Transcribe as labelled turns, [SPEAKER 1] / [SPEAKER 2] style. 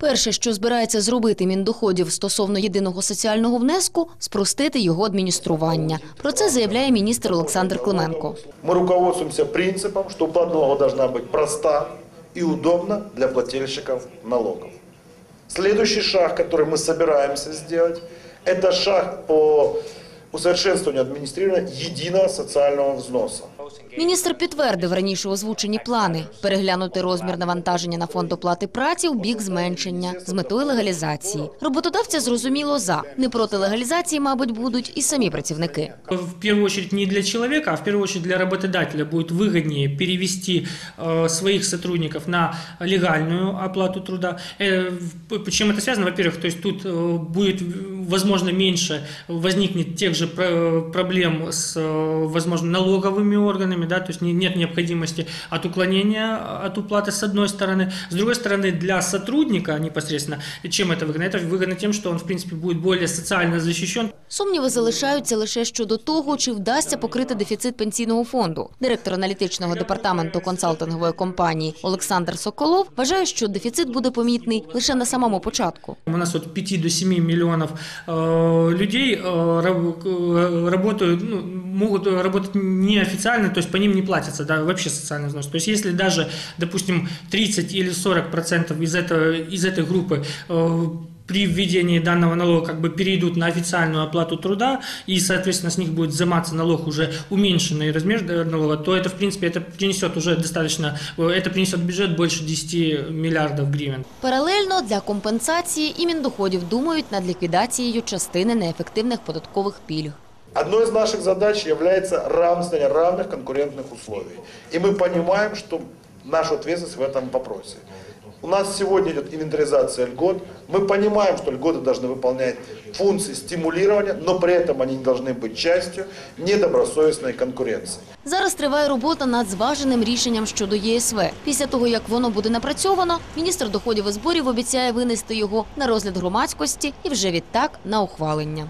[SPEAKER 1] Перше, що збирається зробити Міндоходів стосовно єдиного соціального внеску, спростити його адміністрування. Про це заявляє міністр Олександр Клименко.
[SPEAKER 2] Мы руководствуемся принципом, что уплата налога должна быть проста и удобна для плательщиков налогов. Следующий шаг, который мы собираемся сделать, это шаг по усовершенствованию администрирования единого социального взноса.
[SPEAKER 1] Міністр підтвердив раніше озвучені плани переглянути розмір навантаження на фонд оплати праці в бік зменшення з метою легалізації. Роботодавця зрозуміло за не проти легалізації, мабуть, будуть і самі працівники.
[SPEAKER 3] В первую очередь не для человека, а в первую очередь для работодателя будет выгоднее перевести э, своих сотрудников на легальную оплату труда. Э, в- чем это связано? Во-первых, то есть тут э, будет, э, возможно, меньше возникнет тех же про- проблем с, э, возможно, налоговыми органами, да, то есть не- нет необходимости от уклонения от уплаты с одной стороны. С другой стороны, для сотрудника непосредственно, чем это выгодно? Это выгодно тем, что он, в принципе, будет более социально защищен,
[SPEAKER 1] Сумніви залишаються лише щодо того, чи вдасться покрити дефіцит пенсійного фонду. Директор аналітичного департаменту консалтингової компанії Олександр Соколов вважає, що дефіцит буде помітний лише на самому початку.
[SPEAKER 3] У нас от 5 до 7 миллионов э, людей э, раб- э, работают, ну, могут работать неофициально, то есть по ним не платится да, вообще социальный взнос. То есть если даже, допустим, 30 или 40 процентов из, этого, из этой группы э, при введении данного налога как бы перейдут на официальную оплату труда, и, соответственно, с них будет взиматься налог уже уменьшенный размер э, налога, то это, в принципе, это принесет уже достаточно, э, это принесет в бюджет больше 10 миллиардов гривен.
[SPEAKER 1] Паралельно для компенсації і Міндоходів думають над ліквідацією частини неефективних податкових пільг.
[SPEAKER 2] Одной из наших задач является равенство равных конкурентных условий. И мы понимаем, что наша ответственность в этом вопросе. У нас сегодня идет инвентаризация льгот. Мы понимаем, что льготы должны выполнять функции стимулирования, но при этом они не должны быть частью недобросовестной конкуренции.
[SPEAKER 1] Зараз триває робота над зваженим рішенням щодо ЄСВ. Після того, як воно буде напрацьовано, міністр доходів і зборів обіцяє винести його на розгляд громадськості і вже відтак на ухвалення.